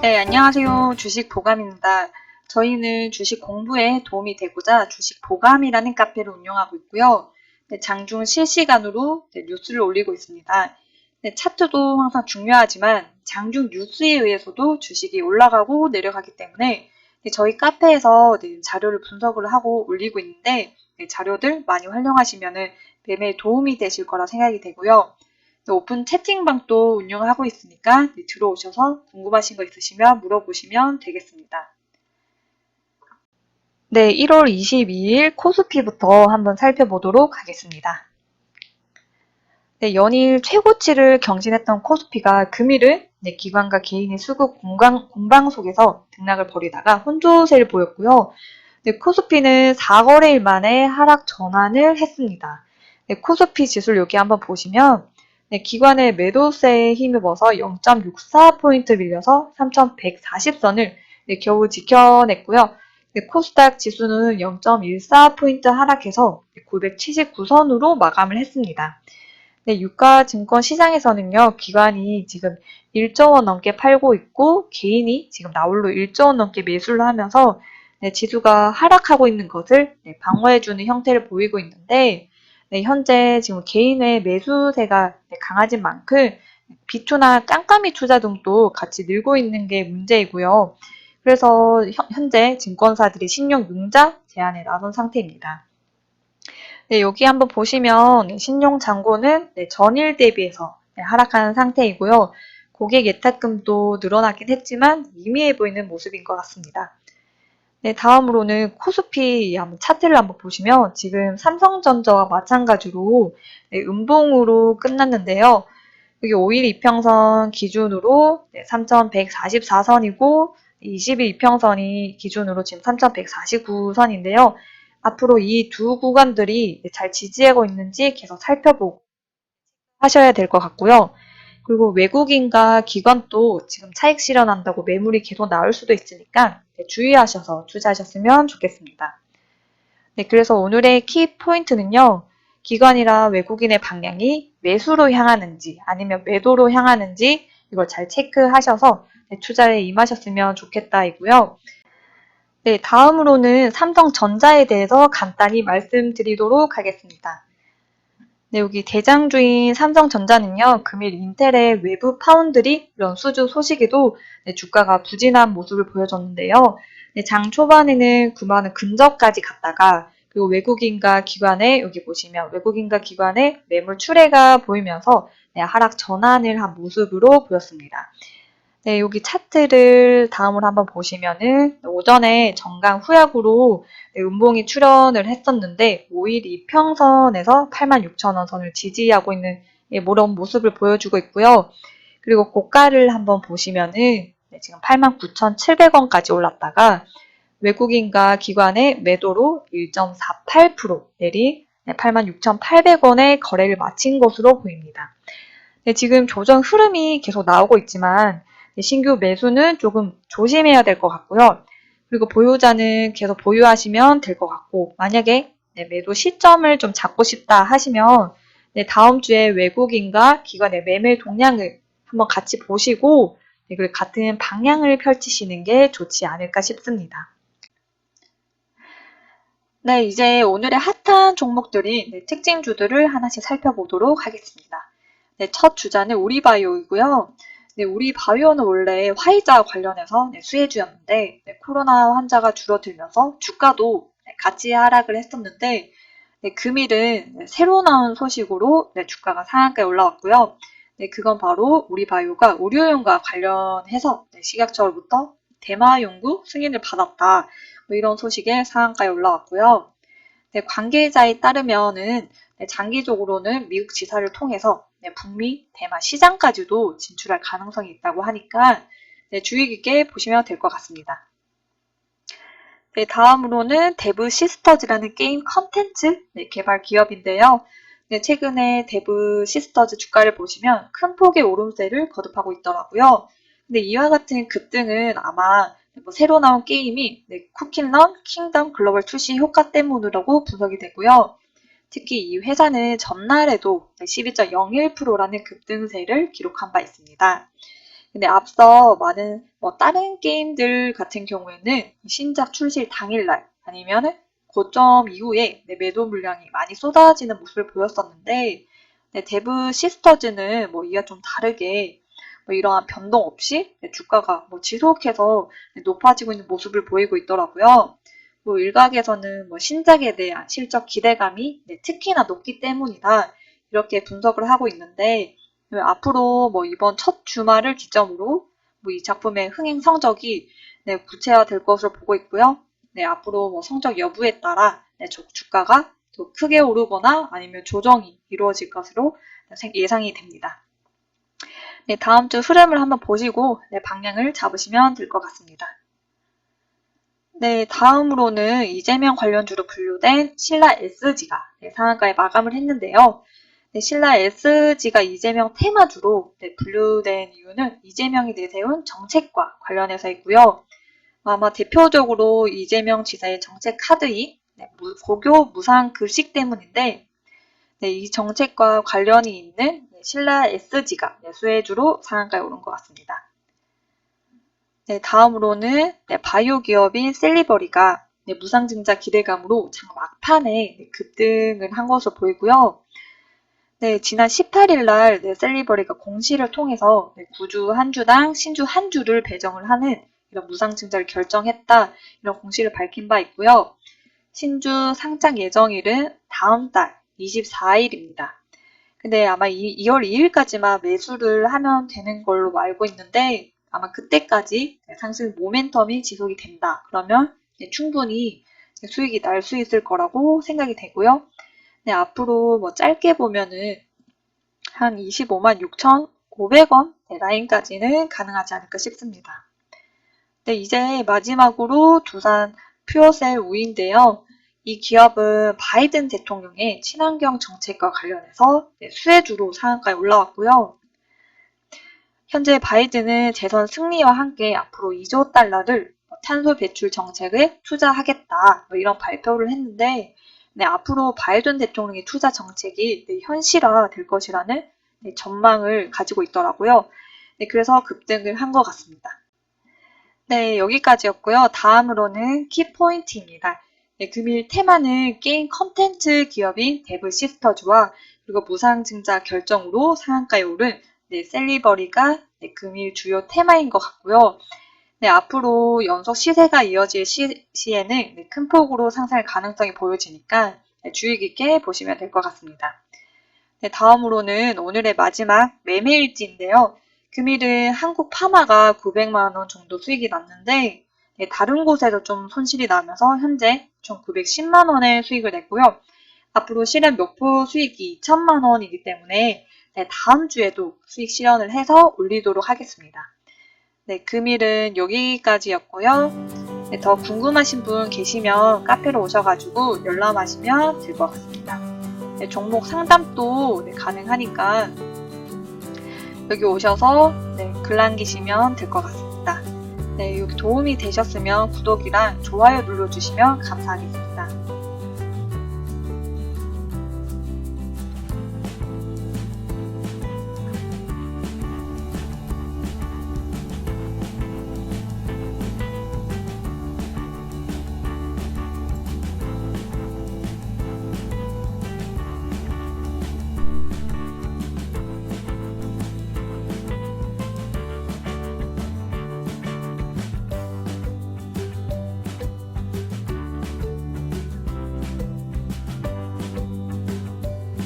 네, 안녕하세요. 주식 보감입니다. 저희는 주식 공부에 도움이 되고자 주식 보감이라는 카페를 운영하고 있고요. 네, 장중 실시간으로 네, 뉴스를 올리고 있습니다. 네, 차트도 항상 중요하지만 장중 뉴스에 의해서도 주식이 올라가고 내려가기 때문에 네, 저희 카페에서 네, 자료를 분석을 하고 올리고 있는데 네, 자료들 많이 활용하시면 매매에 도움이 되실 거라 생각이 되고요. 네, 오픈 채팅방도 운영하고 있으니까 네, 들어오셔서 궁금하신 거 있으시면 물어보시면 되겠습니다. 네, 1월 22일 코스피부터 한번 살펴보도록 하겠습니다. 네, 연일 최고치를 경신했던 코스피가 금일은 네, 기관과 개인의 수급 공방, 공방 속에서 등락을 벌이다가 혼조세를 보였고요. 네, 코스피는 4거래일 만에 하락 전환을 했습니다. 네, 코스피 지수를 여기 한번 보시면 네, 기관의 매도세에 힘입어서 0.64포인트 밀려서 3,140선을 네, 겨우 지켜냈고요. 네, 코스닥 지수는 0.14포인트 하락해서 979선으로 마감을 했습니다. 네, 유가 증권 시장에서는요, 기관이 지금 1조 원 넘게 팔고 있고, 개인이 지금 나홀로 1조 원 넘게 매수를 하면서 네, 지수가 하락하고 있는 것을 네, 방어해주는 형태를 보이고 있는데, 네, 현재 지금 개인의 매수세가 네, 강해진 만큼 비투나 깜깜이 투자 등도 같이 늘고 있는 게 문제이고요. 그래서 현재 증권사들이 신용 융자 제한에 나선 상태입니다. 네, 여기 한번 보시면 신용 잔고는 네, 전일 대비해서 네, 하락하는 상태이고요. 고객 예탁금도 늘어나긴 했지만 미미해 보이는 모습인 것 같습니다. 네, 다음으로는 코스피 차트를 한번 보시면 지금 삼성전자와 마찬가지로 네, 음봉으로 끝났는데요. 여기 5일 이평선 기준으로 네, 3144선이고 20일 이평선이 기준으로 지금 3149선인데요. 앞으로 이 두 구간들이 잘 지지하고 있는지 계속 살펴보고 하셔야 될 것 같고요. 그리고 외국인과 기관도 지금 차익 실현한다고 매물이 계속 나올 수도 있으니까 주의하셔서 투자하셨으면 좋겠습니다. 네, 그래서 오늘의 키 포인트는요. 기관이나 외국인의 방향이 매수로 향하는지 아니면 매도로 향하는지 이걸 잘 체크하셔서 네, 투자에 임하셨으면 좋겠다이고요. 네, 다음으로는 삼성전자에 대해서 간단히 말씀드리도록 하겠습니다. 네, 여기 대장주인 삼성전자는요, 금일 인텔의 외부 파운드리 이런 수주 소식에도 네, 주가가 부진한 모습을 보여줬는데요. 네, 장 초반에는 9만원 근저까지 갔다가 그리고 외국인과 기관의 여기 보시면 외국인과 기관의 매물 출회가 보이면서 네, 하락 전환을 한 모습으로 보였습니다. 네, 여기 차트를 다음으로 한번 보시면은 오전에 정강 후약으로 네, 음봉이 출현을 했었는데 5일 이평선에서 86,000원 선을 지지하고 있는 예, 그런 모습을 보여주고 있고요. 그리고 고가를 한번 보시면은 네, 지금 89,700원까지 올랐다가 외국인과 기관의 매도로 1.48% 내리 86,800원에 거래를 마친 것으로 보입니다. 네, 지금 조정 흐름이 계속 나오고 있지만 신규 매수는 조금 조심해야 될 것 같고요. 그리고 보유자는 계속 보유하시면 될 것 같고 만약에 네, 매도 시점을 좀 잡고 싶다 하시면 네, 다음 주에 외국인과 기관의 매매 동향을 한번 같이 보시고 네, 그리고 같은 방향을 펼치시는 게 좋지 않을까 싶습니다. 네, 이제 오늘의 핫한 종목들이 네, 특징주들을 하나씩 살펴보도록 하겠습니다. 네, 첫 주자는 우리바이오이고요. 네, 우리 바이오는 원래 화이자 관련해서 네, 수혜주였는데 네, 코로나 환자가 줄어들면서 주가도 네, 같이 하락을 했었는데 네, 금일은 네, 새로 나온 소식으로 네, 주가가 상한가에 올라왔고요. 네, 그건 바로 우리 바이오가 의료용과 관련해서 네, 식약처로부터 대마 연구 승인을 받았다. 뭐 이런 소식에 상한가에 올라왔고요. 네, 관계자에 따르면은 네, 장기적으로는 미국 지사를 통해서 네, 북미, 대만 시장까지도 진출할 가능성이 있다고 하니까 네, 주의 깊게 보시면 될 것 같습니다. 네, 다음으로는 데브 시스터즈라는 게임 컨텐츠 네, 개발 기업인데요. 네, 최근에 데브 시스터즈 주가를 보시면 큰 폭의 오름세를 거듭하고 있더라고요. 근데 이와 같은 급등은 아마 뭐 새로 나온 게임이 네, 쿠킹런 킹덤 글로벌 출시 효과 때문이라고 분석이 되고요. 특히 이 회사는 전날에도 12.01%라는 급등세를 기록한 바 있습니다. 근데 앞서 많은 뭐 다른 게임들 같은 경우에는 신작 출시 당일날 아니면 고점 이후에 네, 매도 물량이 많이 쏟아지는 모습을 보였었는데 네, 데브 시스터즈는 뭐 이와 좀 다르게 뭐 이러한 변동 없이 네, 주가가 뭐 지속해서 네, 높아지고 있는 모습을 보이고 있더라고요. 뭐 일각에서는 뭐 신작에 대한 실적 기대감이 네, 특히나 높기 때문이다 이렇게 분석을 하고 있는데 네, 앞으로 뭐 이번 첫 주말을 기점으로 뭐 이 작품의 흥행 성적이 네, 구체화될 것으로 보고 있고요. 네, 앞으로 뭐 성적 여부에 따라 네, 주- 주가가 더 크게 오르거나 아니면 조정이 이루어질 것으로 생- 예상이 됩니다. 네, 다음 주 흐름을 한번 보시고 네, 방향을 잡으시면 될 것 같습니다. 네, 다음으로는 이재명 관련주로 분류된 신라 SG가 네, 상한가에 마감을 했는데요. 네, 신라 SG가 이재명 테마주로 네, 분류된 이유는 이재명이 내세운 정책과 관련해서이고요. 아마 대표적으로 이재명 지사의 정책 카드인 네, 무- 고교 무상 급식 때문인데 네, 이 정책과 관련이 있는 네, 신라 SG가 네, 수혜주로 상한가에 오른 것 같습니다. 네, 다음으로는 네, 바이오 기업인 셀리버리가 네, 무상증자 기대감으로 장 막판에 네, 급등을 한 것으로 보이고요. 네, 지난 18일 날 네, 셀리버리가 공시를 통해서 네, 구주 한 주당 신주 한 주를 배정을 하는 이런 무상증자를 결정했다 이런 공시를 밝힌 바 있고요. 신주 상장 예정일은 다음 달 24일입니다. 근데 아마 이, 2월 2일까지만 매수를 하면 되는 걸로 알고 있는데 아마 그때까지 상승 모멘텀이 지속이 된다. 그러면 네, 충분히 수익이 날 수 있을 거라고 생각이 되고요. 네, 앞으로 뭐 짧게 보면은 한 25만 6,500원 네, 라인까지는 가능하지 않을까 싶습니다. 네, 이제 마지막으로 두산 퓨어셀 우인데요. 이 기업은 바이든 대통령의 친환경 정책과 관련해서 네, 수혜주로 상한가에 올라왔고요. 현재 바이든은 재선 승리와 함께 앞으로 2조 달러를 탄소 배출 정책에 투자하겠다 뭐 이런 발표를 했는데 네, 앞으로 바이든 대통령의 투자 정책이 네, 현실화 될 것이라는 네, 전망을 가지고 있더라고요. 네, 그래서 급등을 한 것 같습니다. 네, 여기까지였고요. 다음으로는 키포인트입니다. 네, 금일 테마는 게임 컨텐츠 기업인 데브 시스터즈와 그리고 무상증자 결정으로 상한가에 오른 네, 셀리버리가 네, 금일 주요 테마인 것 같고요. 네, 앞으로 연속 시세가 이어질 시, 시에는 네, 큰 폭으로 상승할 가능성이 보여지니까 네, 주의 깊게 보시면 될 것 같습니다. 네, 다음으로는 오늘의 마지막 매매일지인데요. 금일은 한국 파마가 900만 원 정도 수익이 났는데 네, 다른 곳에서 좀 손실이 나면서 현재 1,910만 원의 수익을 냈고요. 앞으로 실현 목표 수익이 2천만 원이기 때문에 네, 다음 주에도 수익 실현을 해서 올리도록 하겠습니다. 네, 금일은 여기까지였고요. 네, 더 궁금하신 분 계시면 카페로 오셔가지고 열람하시면 될 것 같습니다. 네, 종목 상담도 네, 가능하니까 여기 오셔서 네, 글 남기시면 될 것 같습니다. 네, 여기 도움이 되셨으면 구독이랑 좋아요 눌러주시면 감사하겠습니다.